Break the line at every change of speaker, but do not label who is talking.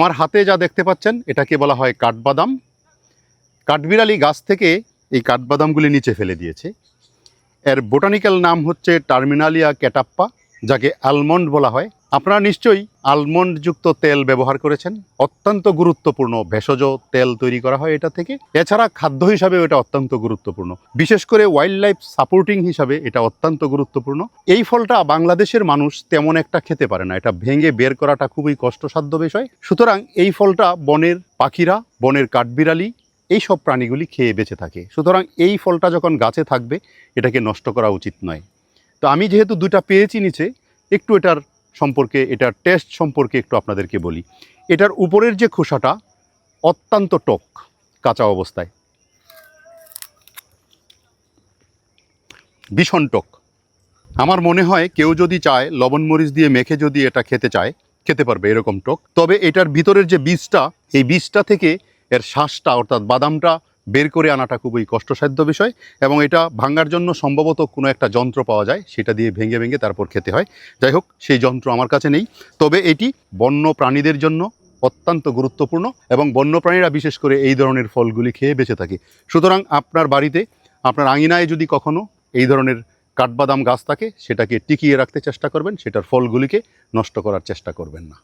আমার হাতে যা দেখতে পাচ্ছেন, এটাকে বলা হয় কাঠবাদাম। কাঠবিড়ালি গাছ থেকে এই কাঠবাদামগুলি নিচে ফেলে দিয়েছে। এর বোটানিক্যাল নাম হচ্ছে টার্মিনালিয়া ক্যাটাপ্পা, যাকে আলমন্ড বলা হয়। আপনারা নিশ্চয়ই আলমন্ডযুক্ত তেল ব্যবহার করেছেন। অত্যন্ত গুরুত্বপূর্ণ ভেষজ তেল তৈরি করা হয় এটা থেকে। এছাড়া খাদ্য হিসাবে এটা অত্যন্ত গুরুত্বপূর্ণ। বিশেষ করে ওয়াইল্ড লাইফ সাপোর্টিং হিসাবে এটা অত্যন্ত গুরুত্বপূর্ণ। এই ফলটা বাংলাদেশের মানুষ তেমন একটা খেতে পারে না। এটা ভেঙে বের করাটা খুবই কষ্টসাধ্য বিষয়। সুতরাং এই ফলটা বনের পাখিরা, বনের কাঠবিড়ালি এই সব প্রাণীগুলি খেয়ে বেঁচে থাকে। সুতরাং এই ফলটা যখন গাছে থাকবে, এটাকে নষ্ট করা উচিত নয়। তো আমি যেহেতু দুটা পেয়েছি নিচে, একটু এটার সম্পর্কে, এটার টেস্ট সম্পর্কে একটু আপনাদেরকে বলি। এটার উপরের যে খোসাটা, অত্যন্ত টক, কাঁচা অবস্থায়। ভীষণ টক। আমার মনে হয় কেউ যদি চায়, লবণ মরিচ দিয়ে মেখে যদি এটা খেতে চায়, খেতে পারবে, এরকম টক। তবে এটার ভিতরের যে বীজটা, এই বীজটা থেকে এর শ্বাসটা অর্থাৎ বাদামটা বের করে আনাটা খুবই কষ্টসাধ্য বিষয় এবং এটা ভাঙার জন্য সম্ভবত কোনো একটা যন্ত্র পাওয়া যায়, সেটা দিয়ে ভেঙে ভেঙে তারপর খেতে হয়। যাই হোক, সেই যন্ত্র আমার কাছে নেই। তবে এটি বন্য প্রাণীদের জন্য অত্যন্ত গুরুত্বপূর্ণ এবং বন্যপ্রাণীরা বিশেষ করে এই ধরনের ফলগুলি খেয়ে বেঁচে থাকে। সুতরাং আপনার বাড়িতে, আপনার আঙিনায় যদি কখনো এই ধরনের কাঠবাদাম গাছ থাকে, সেটাকে টিকিয়ে রাখতে চেষ্টা করবেন, সেটার ফলগুলিকে নষ্ট করার চেষ্টা করবেন না।